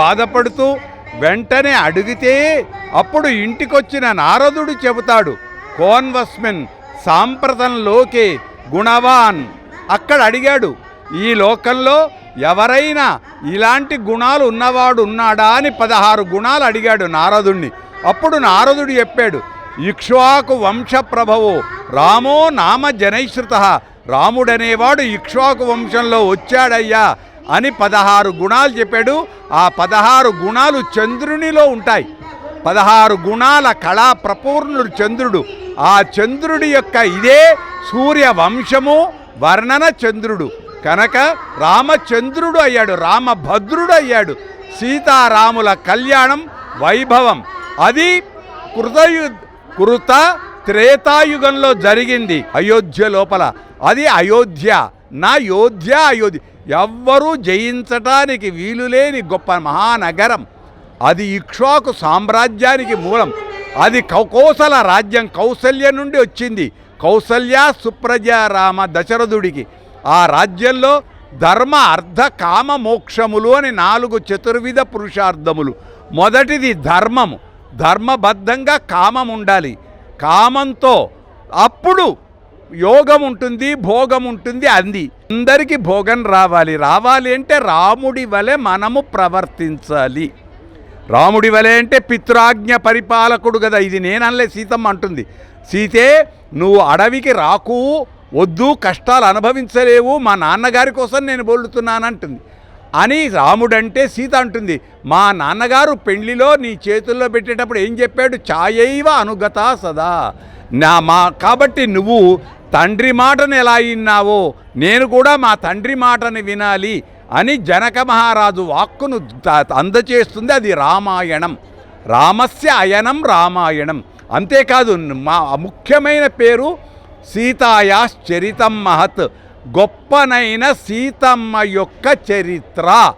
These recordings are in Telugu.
బాధపడుతూ వెంటనే అడిగితే అప్పుడు ఇంటికొచ్చిన నారదుడు చెబుతాడు కోన్వస్మిన్ సాంప్రతంలోకే గుణవాన్. అక్కడ అడిగాడు ఈ లోకంలో ఎవరైనా ఇలాంటి గుణాలు ఉన్నవాడు ఉన్నాడా అని పదహారు గుణాలు అడిగాడు నారదుణ్ణి. అప్పుడు నారదుడు చెప్పాడు ఇక్ష్వాకు వంశ ప్రభవో రామో నామ జనైశ్రుత రాముడనేవాడు ఇక్ష్వాకు వంశంలో వచ్చాడయ్యా. అని పదహారు గుణాలు చెప్పాడు. ఆ పదహారు గుణాలు చంద్రునిలో ఉంటాయి. పదహారు గుణాల కళా ప్రపూర్ణుడు చంద్రుడు. ఆ చంద్రుడి యొక్క ఇదే సూర్య వంశము వర్ణన చంద్రుడు. కనుక రామచంద్రుడు అయ్యాడు రామభద్రుడు అయ్యాడు. సీతారాముల కళ్యాణం వైభవం. అది కృతయు కృత త్రేతాయుగంలో జరిగింది అయోధ్య లోపల. అది అయోధ్య నా యోధ్య అయోధ్య. ఎవ్వరూ జయించటానికి వీలులేని గొప్ప మహానగరం. అది ఇక్ష్వాకు సామ్రాజ్యానికి మూలం. అది కౌకోసల రాజ్యం కౌసల్య నుండి వచ్చింది. కౌసల్య సుప్రజారామ దశరథుడికి. ఆ రాజ్యంలో ధర్మ అర్ధ కామ మోక్షములు అని నాలుగు చతుర్విధ పురుషార్థములు. మొదటిది ధర్మము. ధర్మబద్ధంగా కామం ఉండాలి కామంతో అప్పుడు యోగం ఉంటుంది భోగం ఉంటుంది అంది. అందరికీ భోగం రావాలి. రావాలి అంటే రాముడి వలె మనము ప్రవర్తించాలి. రాముడి వలె అంటే పితృరాజ్ఞ పరిపాలకుడు కదా. ఇది నేననలే సీతమ్మ అంటుంది. సీతే నువ్వు అడవికి రాకు వద్దు కష్టాలు అనుభవించలేవు మా నాన్నగారి కోసం నేను బోలుతున్నానంటుంది అని రాముడంటే సీత అంటుంది. మా నాన్నగారు పెళ్ళిలో నీ చేతుల్లో పెట్టేటప్పుడు ఏం చెప్పాడు? ఛాయైవ అనుగత సదా. నా మా కాబట్టి నువ్వు తండ్రి మాటను ఎలా విన్నావో నేను కూడా మా తండ్రి మాటను వినాలి అని జనక మహారాజు వాక్కును అందచేస్తుంది అది రామాయణం. రామస్య అయనం రామాయణం. అంతేకాదు మా ముఖ్యమైన పేరు సీతాయాశ్చరితం మహత్. గొప్పనైన సీతమ్మ యొక్క చరిత్ర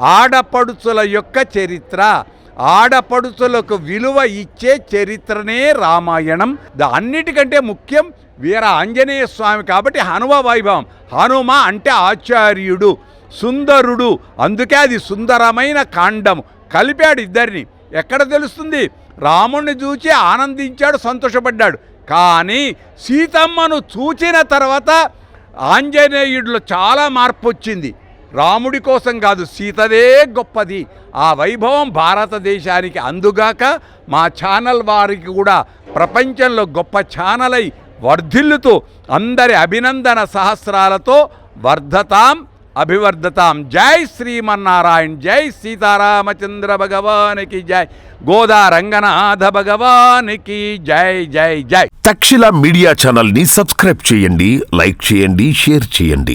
ఆడపడుచుల యొక్క చరిత్ర ఆడపడుచులకు విలువ ఇచ్చే చరిత్రనే రామాయణం. అన్నిటికంటే ముఖ్యం వీర ఆంజనేయ స్వామి కాబట్టి హనుమ వైభవం. హనుమ అంటే ఆచార్యుడు సుందరుడు. అందుకే అది సుందరమైన కాండం కలిపాడు ఇద్దరిని. ఎక్కడ తెలుస్తుంది? రాముణ్ణి చూచి ఆనందించాడు సంతోషపడ్డాడు. కానీ సీతమ్మను చూచిన తర్వాత ఆంజనేయుడిలో చాలా మార్పు వచ్చింది. రాముడి కోసం కాదు సీతదే గొప్పది. ఆ వైభవం భారతదేశానికి అందుగాక మా ఛానల్ వారికి కూడా ప్రపంచంలో గొప్ప ఛానల్ అయి వర్ధిల్లుతూ అందరి అభినందన సహస్రాలతో వర్ధతాం అభివర్ధతాం. జై శ్రీమన్నారాయణ జై సీతారామచంద్ర భగవానికి జై. గోదా రంగనాథ భగవానికి జై జై జై. తక్షిల మీడియా ఛానల్ని సబ్స్క్రైబ్ చేయండి లైక్ చేయండి షేర్ చేయండి.